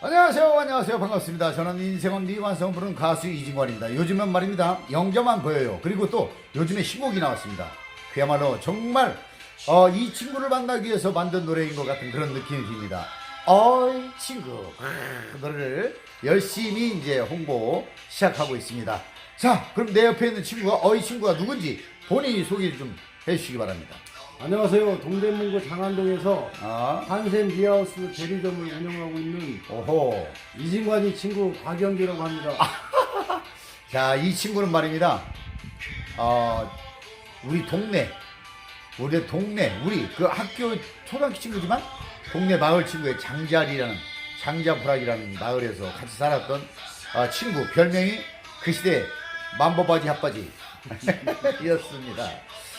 안녕하세요, 안녕하세요, 반갑습니다. 저는 인생은 미완성 부르는 가수 이진관입니다. 요즘은 말입니다, 영자만 보여요. 그리고 또 요즘에 신곡이 나왔습니다. 그야말로 정말 어, 이 친구를 만나기 위해서 만든 노래인 것 같은 그런 느낌이 듭니다. 어이 친구 아, 노래를 열심히 이제 홍보 시작하고 있습니다. 자, 그럼 내 옆에 있는 친구가 어이 친구가 누군지 본인이 소개를 좀 해주시기 바랍니다. 안녕하세요. 동대문구 장안동에서 아, 한샘 리하우스 대리점을 운영하고 있는 오호. 이진관이 친구 박영기라고 합니다. 자, 이 친구는 말입니다. 어, 우리 동네, 우리 동네, 우리 그 학교 초등학교 친구지만 동네 마을 친구의 장자리라는 장자부락이라는 마을에서 같이 살았던 어, 친구 별명이 그 시대 만보바지 핫바지 이었습니다.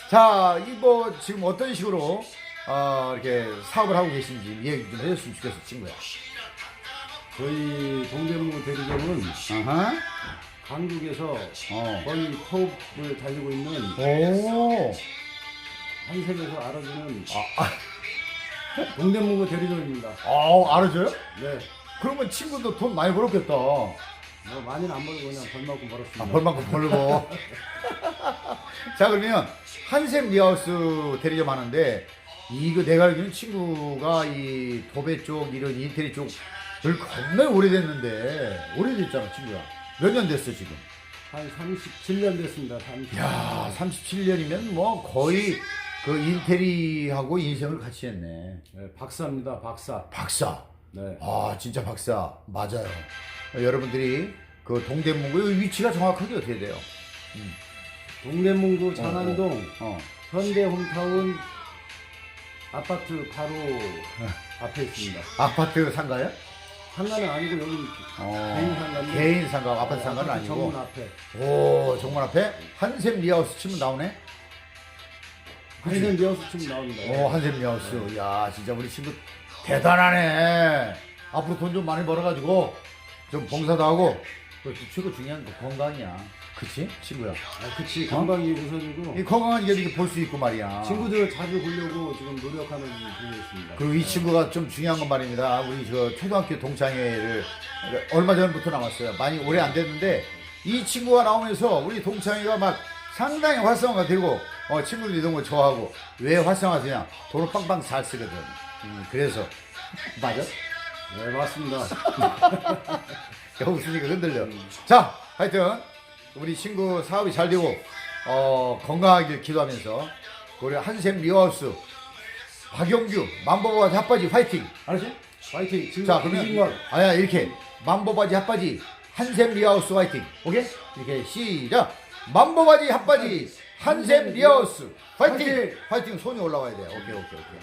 자, 이거 지금 어떤 식으로 어, 이렇게 사업을 하고 계신지 얘기 좀 해줬으면 좋겠어, 친구야. 저희 동대문구 대리점은 아하. 강북에서 어. 거의 톱을 달리고 있는 오. 한샘에서 알아주는 아, 동대문구 대리점입니다. 아, 알아줘요? 네. 그러면 친구도 돈 많이 벌었겠다. 뭐 많이는 안 벌고 그냥 벌만큼 벌었습니다. 아, 벌만큼 벌고. 자, 그러면 한샘 리하우스 대리점 하는데, 이거 내가 알기로는 친구가 이 도배 쪽, 이런 인테리 쪽을 겁나 오래됐는데, 오래됐잖아, 친구야. 몇 년 됐어, 지금? 한 37년 됐습니다. 30. 야 37년이면 뭐 거의 그 인테리하고 인생을 같이 했네. 네, 박사입니다. 박사. 박사. 네. 아 진짜 박사 맞아요. 어, 여러분들이 그 동대문구 의 위치가 정확하게 어떻게 돼요? 동대문구 장안동 어. 현대 홈타운 아파트 바로 앞에 있습니다. 아파트 상가요? 상가는 아니고 여기 어. 개인 상가인데 개인 상가 아파트 상가는 아파트 아니고. 정문 앞에 오 정문 앞에 한샘 리하우스 치면 나오네. 한샘 리하우스 춤 나옵니다. 오 한샘 리하우스. 야 진짜 우리 친구 대단하네. 앞으로 돈 좀 많이 벌어가지고 좀 봉사도 하고. 그 최고 중요한 거 건강이야. 그치 친구야. 아, 그치 건강이 우선이고 이 건강한 게 이렇게 볼수 있고 말이야. 친구들 자주 보려고 지금 노력하는 중에 있습니다. 그리고 이 친구가 좀 중요한 건 말입니다. 우리 저 초등학교 동창회를 얼마 전부터 나왔어요. 많이 오래 안 됐는데 이 친구가 나오면서 우리 동창회가 막 상당히 활성화가 되고 어, 친구들이 이런 거 좋아하고 왜 활성화되냐? 돈을 빵빵 잘 쓰거든. 음, 그래서 맞아? 네 맞습니다. 야, 웃으니까 흔들려. 자, 하여튼 우리 친구 사업이 잘 되고 어, 건강하길 기도하면서 우리 한샘 리하우스 박영규 만보바지 핫바지 화이팅. 알았지? 파이팅. 지금 자, 그러면 아야 이렇게 만보바지 핫바지 한샘 리하우스 화이팅. 오케이? 이렇게 시작. 만보바지 핫바지 한샘 리하우스 화이팅. 화이팅! 화이팅 손이 올라와야 돼. 오케이 오케이 오케이.